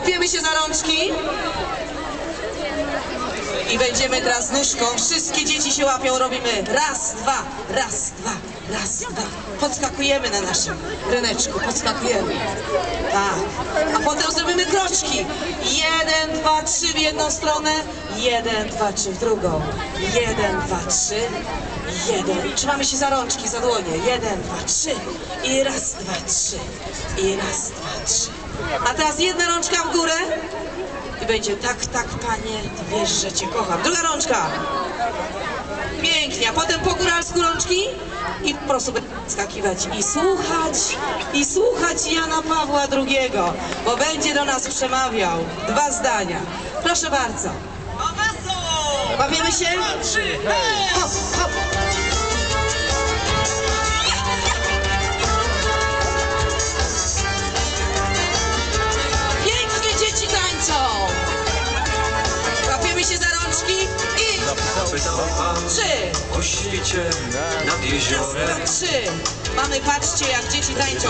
Łapiemy się za rączki. I będziemy teraz nóżką. Wszystkie dzieci się łapią. Robimy raz, dwa, raz, dwa, raz, dwa. Podskakujemy na naszym ryneczku. Podskakujemy. Tak. A potem zrobimy kroczki. Jeden, dwa, trzy w jedną stronę. Jeden, dwa, trzy w drugą. Jeden, dwa, trzy. Jeden. Trzymamy się za rączki, za dłonie. Jeden, dwa, trzy. I raz, dwa, trzy. I raz, dwa, trzy. A teraz jedna rączka w górę. I będzie tak, tak, panie, wiesz, że cię kocham. Druga rączka. Pięknie, a potem po góralsku rączki i po prostu skakiwać i słuchać, i słuchać Jana Pawła II, bo będzie do nas przemawiał. Dwa zdania. Proszę bardzo. Bawiemy się? Hop, hop. Pan trzy. o świcie nad jeziorem Trzy. Mamy, patrzcie, jak dzieci tańczą.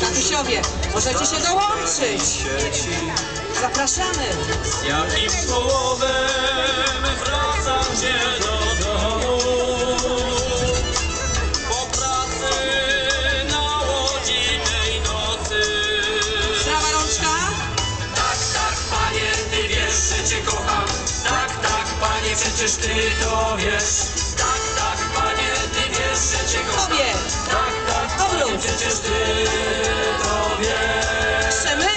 Tatusiowie, możecie się dołączyć. Zapraszamy. Jakim słowem wracam się do tak, panie, przecież ty to wiesz Tak, tak, panie, ty wiesz, że cię kocham Obie. Tak, tak, panie, Obrót. przecież ty to wiesz Krzymy.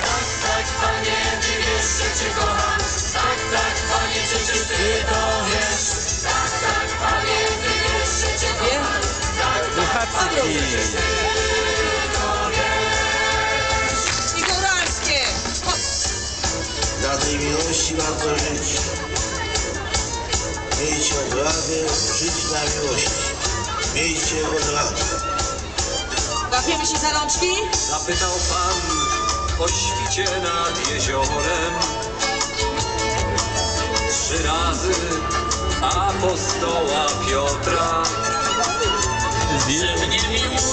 Tak, tak, panie, ty wiesz, że cię kocham Tak, tak, panie, przecież ty to wiesz Tak, tak, panie, ty wiesz, że cię kocham Dwie. Obrót. I tej miłości warto żyć. Miejcie odwagę żyć dla miłości. Miejcie odwagę. Łapiemy się za rączki. Zapytał pan o świcie nad jeziorem Trzy razy apostoła Piotra Że mnie miłujesz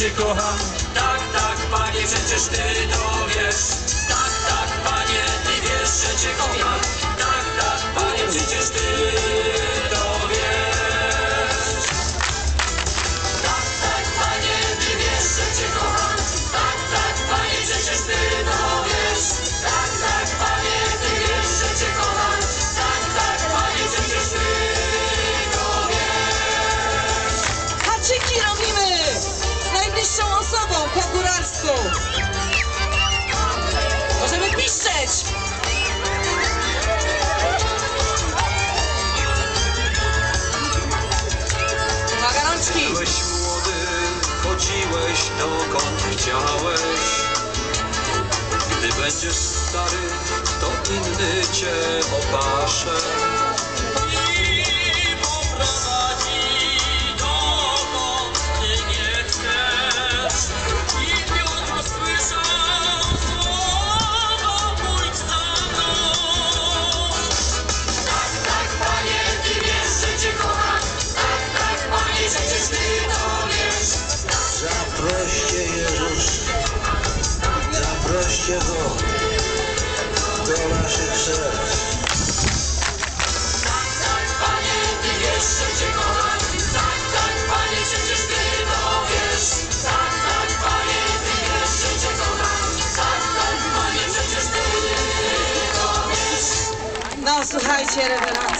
cię kocham. Tak, tak, panie, przecież ty to wiesz Byłeś młody, chodziłeś dokąd chciałeś. Gdy będziesz stary, to inny cię opasze przecież ty to wiesz No słuchajcie, rewelacja.